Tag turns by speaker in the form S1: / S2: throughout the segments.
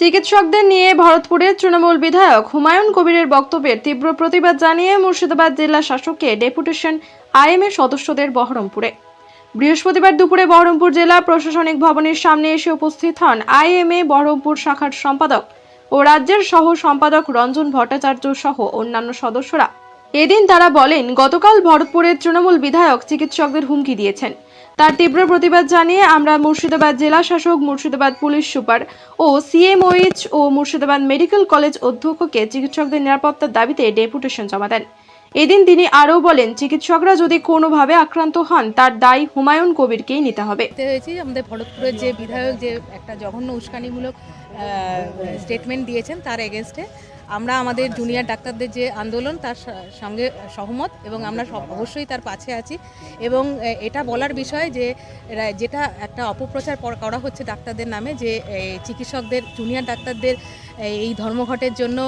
S1: চিকিৎসকদের নিয়ে ভরতপুরের তৃণমূল বিধায়ক হুমায়ুন কবিরের বক্তব্যের তীব্র প্রতিবাদ জানিয়ে মুর্শিদাবাদ জেলা শাসককে ডেপুটেশন আইএমএ সদস্যদের বহরমপুরে। বৃহস্পতিবার দুপুরে বহরমপুর জেলা প্রশাসনিক ভবনের সামনে এসে উপস্থিত হন আইএমএ বহরমপুর শাখার সম্পাদক ও রাজ্যের সহ সম্পাদক রঞ্জন ভট্টাচার্য সহ অন্যান্য সদস্যরা। এদিন তারা বলেন, গতকাল ভরতপুরের তৃণমূল বিধায়ক চিকিৎসকদের হুমকি দিয়েছেন। তার তীব্র প্রতিবাদ জানিয়ে আমরা মুর্শিদাবাদ জেলা শাসক, মুর্শিদাবাদ পুলিশ সুপার ও সিএমওইচ ও মুর্শিদাবাদ মেডিকেল কলেজ অধ্যক্ষকে চিকিৎসকদের নিরাপত্তার দাবিতে ডেপুটেশন জমা দেন। এদিন তিনি আরও বলেন, চিকিৎসকরা যদি কোনোভাবে আক্রান্ত হন, তার দায় হুমায়ুন কবিরকেই নিতে হবে।
S2: হয়েছি আমাদের ভরতপুরের যে বিধায়ক যে একটা জঘন্য উস্কানিমূলক স্টেটমেন্ট দিয়েছেন তার এগেনস্টে আমরা আমাদের জুনিয়র ডাক্তারদের যে আন্দোলন, তার সঙ্গে সহমত এবং আমরা অবশ্যই তার পাশে আছি এবং এটা বলার বিষয় যে যেটা একটা অপপ্রচার করা হচ্ছে ডাক্তারদের নামে যে চিকিৎসকদের, জুনিয়র ডাক্তারদের এই ধর্মঘটের জন্য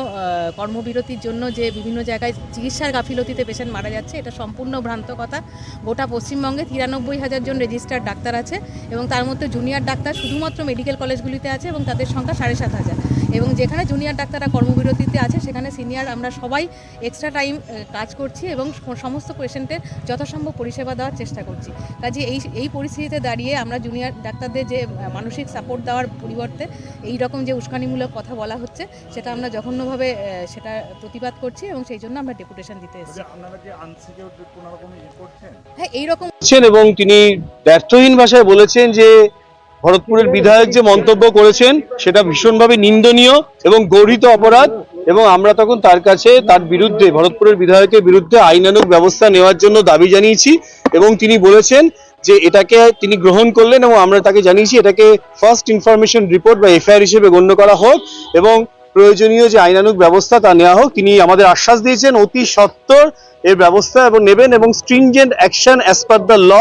S2: কর্মবিরতির জন্য যে বিভিন্ন জায়গায় চিকিৎসার গাফিলতিতে পেশেন্ট মারা যাচ্ছে, এটা সম্পূর্ণ ভ্রান্ত কথা গোটা পশ্চিমবঙ্গে তিরানব্বই হাজার জন রেজিস্টার্ড ডাক্তার আছে এবং তার মধ্যে জুনিয়র ডাক্তার শুধুমাত্র মেডিকেল কলেজগুলিতে আছে এবং তাদের সংখ্যা সাড়ে সাত হাজার। এবং যেখানে জুনিয়র ডাক্তাররা কর্মবিরতিতে আছে সেখানে সিনিয়র আমরা সবাই এক্সট্রা টাইম কাজ করছি এবং সমস্ত পেশেন্টের যথাসম্ভব পরিষেবা দেওয়ার চেষ্টা করছি। কাজে এই এই পরিস্থিতিতে দাঁড়িয়ে আমরা জুনিয়র ডাক্তারদের যে মানসিক সাপোর্ট দেওয়ার পরিবর্তে এই রকম যে উস্কানিমূলক কথা বলা হচ্ছে সেটা আমরা জঘন্যভাবে সেটা প্রতিবাদ করছি এবং সেই জন্য আমরা ডেপুটেশন দিতে এসেছি।
S3: রকম ইয়ে
S2: হ্যাঁ এইরকম
S4: এবং তিনি ব্যর্থহীন ভাষায় বলেছেন যে ভরতপুরের বিধায়ক যে মন্তব্য করেছেন, সেটা ভীষণভাবে নিন্দনীয় এবং গর্হিত অপরাধ এবং আমরা তখন তার কাছে, তার বিরুদ্ধে, ভরতপুরের বিধায়কের বিরুদ্ধে আইনানুগ ব্যবস্থা নেওয়ার জন্য দাবি জানিয়েছি এবং তিনি বলেছেন যে এটাকে তিনি গ্রহণ করলেন এবং আমরা তাকে জানিয়েছি এটাকে ফার্স্ট ইনফরমেশন রিপোর্ট বা এফআইআর হিসেবে গণ্য করা হোক এবং প্রয়োজনীয় যে আইনানুক ব্যবস্থা তা নেওয়া হোক, তিনি আমাদের আশ্বাস দিয়েছেন, অতি সত্বর এর ব্যবস্থা এবং নেবেন এবং stringent action as per the law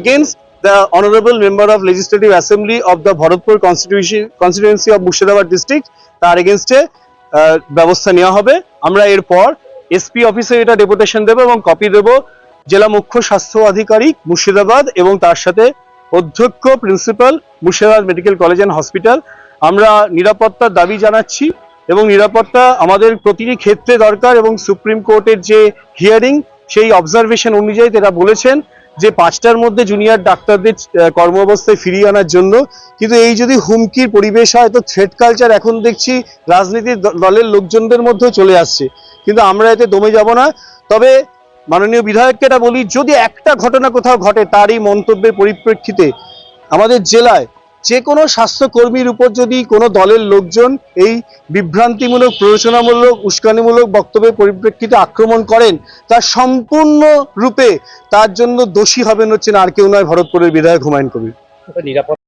S4: against the honorable member of legislative assembly of the bharatpur constituency constituency of Murshidabad district তার এগেনস্টে ব্যবস্থা নেওয়া হবে। আমরা এরপর এসপি অফিসে এটা ডেপুটেশন দেবো এবং কপি দেবো জেলা মুখ্য স্বাস্থ্য আধিকারিক মুর্শিদাবাদ এবং তার সাথে অধ্যক্ষ principal Murshidabad medical college and hospital আমরা নিরাপত্তার দাবি জানাচ্ছি এবং নিরাপত্তা আমাদের প্রতিটি ক্ষেত্রে দরকার এবং সুপ্রিম কোর্টের যে হিয়ারিং সেই অবজারভেশন অনুযায়ী তারা বলেছেন যে পাঁচটার মধ্যে জুনিয়র ডাক্তারদের কর্মব্যবস্থায় ফিরিয়ে আনার জন্য। কিন্তু এই যদি হুমকির পরিবেশ হয়, তো থ্রেড কালচার এখন দেখছি রাজনীতির দলের লোকজনদের মধ্যেও চলে আসছে। কিন্তু আমরা এতে দমে যাব না। তবে মাননীয় বিধায়ককে এটা বলি, যদি একটা ঘটনা কোথাও ঘটে, তারই মন্তব্যের পরিপ্রেক্ষিতে আমাদের জেলায় যে কোনো স্বাস্থ্যকর্মীর উপর যদি কোনো দলের লোকজন এই বিভ্রান্তিমূলক, প্ররোচনামূলক, উস্কানিমূলক বক্তব্যের পরিপ্রেক্ষিতে আক্রমণ করেন তার সম্পূর্ণ রূপে তার জন্য দোষী হবেন হচ্ছেন আর কেউ নয় ভরতপুরের বিধায়ক হুমায়ুন কবির।
S5: নিরাপত্তা